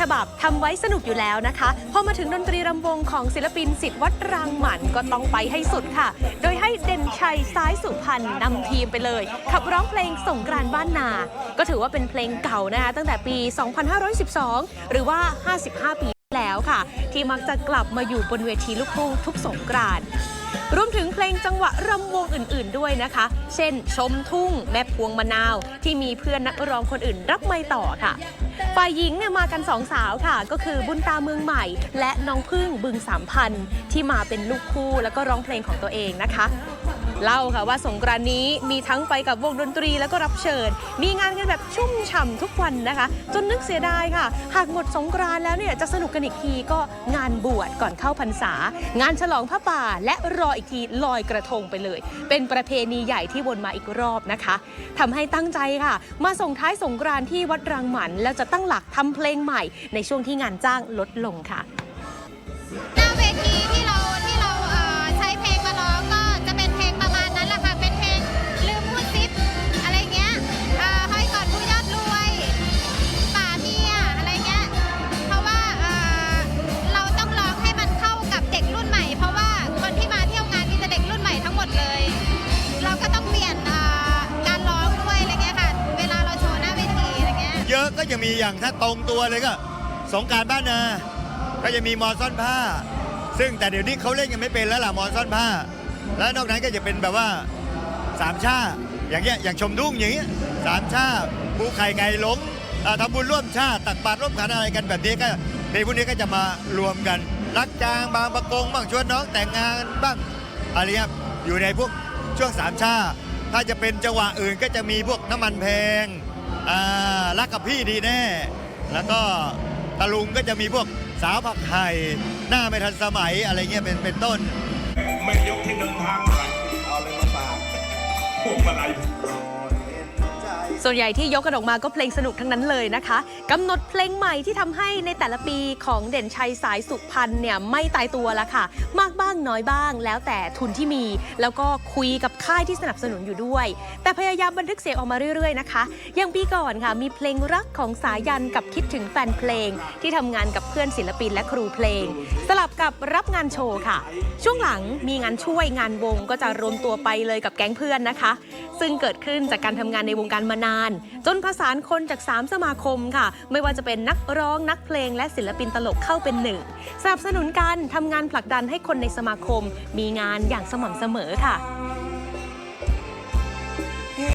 ฉบับทำไว้สนุกอยู่แล้วนะคะพอมาถึงดนตรีรำวงของศิลปินสิทธิ์วัดรางหมันก็ต้องไปให้สุดค่ะ โดยให้เด่นชัยซ้ายสุพรรณนำทีมไปเลย ขับร้องเพลงส่งกรานบ้านนา ก็ถือว่าเป็นเพลงเก่านะคะตั้งแต่ปี 2512 หรือว่า 55 ปีแล้วค่ะ ที่มักจะกลับมาอยู่บนเวทีลูกทุ่งทุกสงกรานต์ รวมถึงเพลงจังหวะรำวงอื่น ๆด้วยนะคะ เช่น ชมทุ่ง แม่พวงมะนาว ที่มีเพื่อนนักร้องคนอื่นรับไม่ต่อค่ะฝ่ายหญิงเนี่ยมากันสองสาวค่ะ ก็คือบุญตาเมืองใหม่ และน้องพึ่งบึงสามพันที่มาเป็นลูกคู่แล้วก็ร้องเพลงของตัวเองนะคะ เล่าค่ะว่าสงกรานนี้มีทั้งไปกับวงดนตรีแล้วก็รับเชิญ มีงานกันแบบชุ่มฉ่ำทุกวันนะคะ จนนึกเสียดายค่ะ หากหมดสงกรานแล้วเนี่ยจะสนุกกันอีกทีก็งานบวชก่อนเข้าพรรษา งานฉลองพระป่า และรออีกทีลอยกระทงไปเลย เป็นประเพณีใหญ่ที่วนมาอีกรอบนะคะทำให้ตั้งใจค่ะ มาส่งท้ายสงกรานที่วัดรังหมันแล้วจะตั้งหลักทำเพลงใหม่ ในช่วงที่งานจ้างลดลงค่ะ อะก็จะมีอย่างถ้าตรงตัวเลยก็ สงการบ้านนา ก็จะมีมอซ่อนผ้า ซึ่งแต่เดี๋ยวนี้เขาเล่นกันไม่เป็นแล้วล่ะมอซ่อนผ้า แล้วนอกนั้นก็จะเป็นแบบว่าสามชาอย่างเงี้ยอย่างชมดุ้งอย่างเงี้ยสามชาภูไข่ไก่หลงอ่าทำบุญร่วมชาติตักบาตรร่วมขันอะไรกันแบบนี้ก็เพลงพวกนี้ก็จะมารวมกันรักจางบางประกงบ้างชวนน้องแต่งงานบ้างอะไรเงี้ยอยู่ในพวกช่วงสามชาถ้าจะเป็นจังหวะอื่นก็จะมีพวกน้ำมันแพง รักกับพี่ดีแน่ แล้วก็ตะลุงก็จะมีพวกสาวผักไห่หน้าไม่ทันสมัยอะไรเงี้ยเป็นเป็นต้น ไม่ยกที่เดินทางไปเอาเลยมาฝากพวกมาลัย ส่วนใหญ่ที่ยกกันออกมาก็เพลงสนุกทั้งนั้นเลยนะคะกำหนดเพลงใหม่ที่ทำให้ในแต่ละปีของเด่นชัยสายสุพรรณเนี่ยไม่ตายตัวละค่ะ มากบ้างน้อยบ้าง แล้วแต่ทุนที่มี แล้วก็คุยกับค่ายที่สนับสนุนอยู่ด้วย แต่พยายามบันทึกเสียงออกมาเรื่อยๆนะคะอย่างปีก่อนค่ะมีเพลงรักของสายันกับคิดถึงแฟนเพลง ที่ทำงานกับเพื่อนศิลปินและครูเพลง สลับกับรับงานโชว์ค่ะ ช่วงหลังมีงานช่วยงานวงก็จะรวมตัวไปเลยกับแก๊งเพื่อนนะคะ ซึ่งเกิดขึ้นจากการทำงานในวงการมานานจนผสานคนจาก 3 สมาคมค่ะ ไม่ว่าจะเป็นนักร้องนักเพลงและศิลปินตลกเข้าเป็นหนึ่งสนับสนุนกันทำงานผลักดันให้คนในสมาคม มีงานอย่างสม่ำเสมอค่ะ